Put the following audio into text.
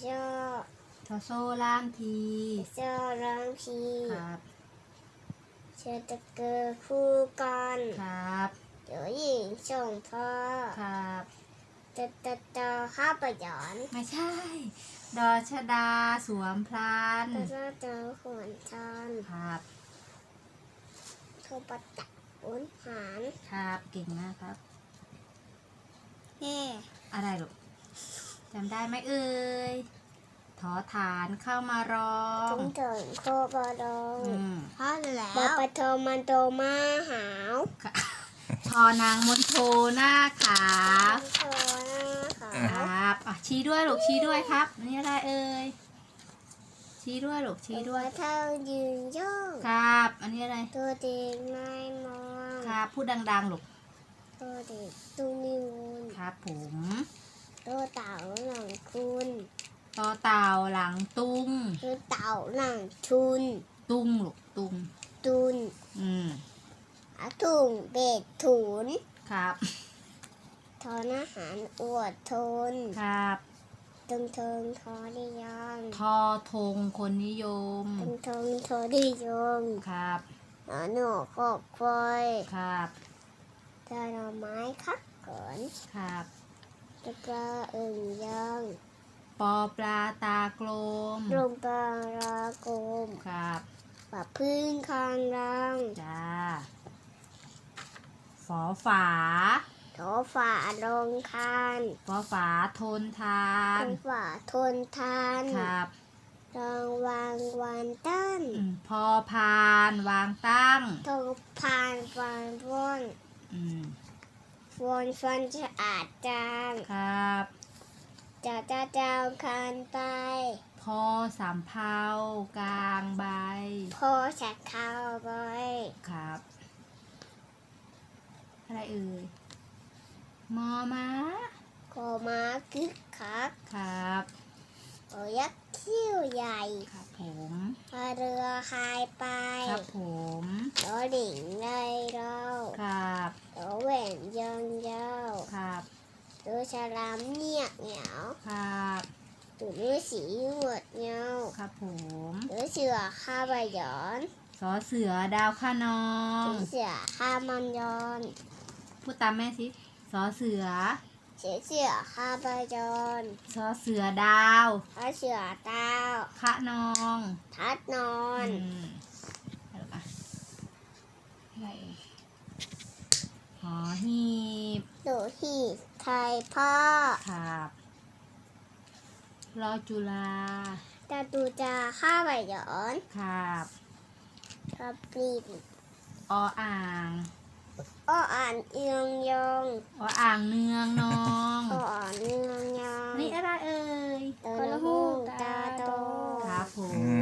โซ่ทอโซ่ล่างทีโซ่ร้องพีครับเชอตะเกอร์คู่กันครับเดี๋ยวหญิงส่งพ่อครับ ตะตะตะข้าประหยอนไม่ใช่ ดอชดาสวมพลันตะตะตะขวนชอนครับโทปะตะอุนหารครับเก่งมากครับแม่อะไรลูก จำได้ไหมเอ่ยถอฐานเข้ามาร้องถึงถึงโคบอดงอืมพ่อแล้วบอปะโทมันโตมาหาวค่ะทอนางมนโทหน้าขาวโทนะคคะรับอะชี้ด้วยลูกชี้ด้วยครับอันนี่อะไรเอ่ยชี้ด้วยลูกชี้ด้วยเท่ายืนโยงครับ อันนี้อะไรตัวเด็กไม่มองครับพูดดังๆลูกตัวเด็กตุ้นิวน์ครับผม ตัวเต่าหลังคุณต่อเต่าหลังตุ้ง ตัวเต่าหลังทุน ตุ้งลูกตุ้งตุนอืมอาถุงเบ็ดถุนครับทอนอาหารอวดทนครับตึงเทิงทอดิยองทอธงคนนิยมตึงเทิงทอดิยงครับหนอหนูกอกควายครับเจอหน่อไม้คักเกินครับ ตะกร้าอึ่งยองปอปลาตากลมลงปลารากลมครับปะพึ่งคางรังจ้าฝอฝาโถฝาลงคานฝอฝาทนทาโถนฝาทนทานครับรองวางวันต้นอืมพอพานวางตั้งโถพานฟันว่นอืม ฟอนฟันจะอาดจางครับ จะจะเจ้าคานไป พอสำเภากลางใบ พอจะเข้าไปครับ อะไรเอ่ย มอม้า โคม้าคึกคักครับโอยักษ์คิ้วใหญ่ครับผมพาเรือคายไป ครับผมโดดิ่งในเรา ครับ โดแหวนยังยาว ครับ โด ฉลามเงียบเหงาครับตูดฤาษีหมดเงาครับผมหรือเสือข้าใบหยอนสอเสือดาวข้านอหงรือเสือข้ามันยอนพูดตามแม่สิสอเสือเสือเสือข้าใบยอนสอเสือดาวข้าเสือเต้าขะนองทัดนอนอืมเอาละอะไรเอ่ยหอหีบ หนูหีดไทยพ่อครับรอจุฬาตาตูจาข้าใบหย้อนครับกระปีนอออ่างอ้ออ่านเอียงยองออ่างเนืองนองอ้ออ่านเนืองยองนี่อะไรเอ่ยกระหูตาโตครับผม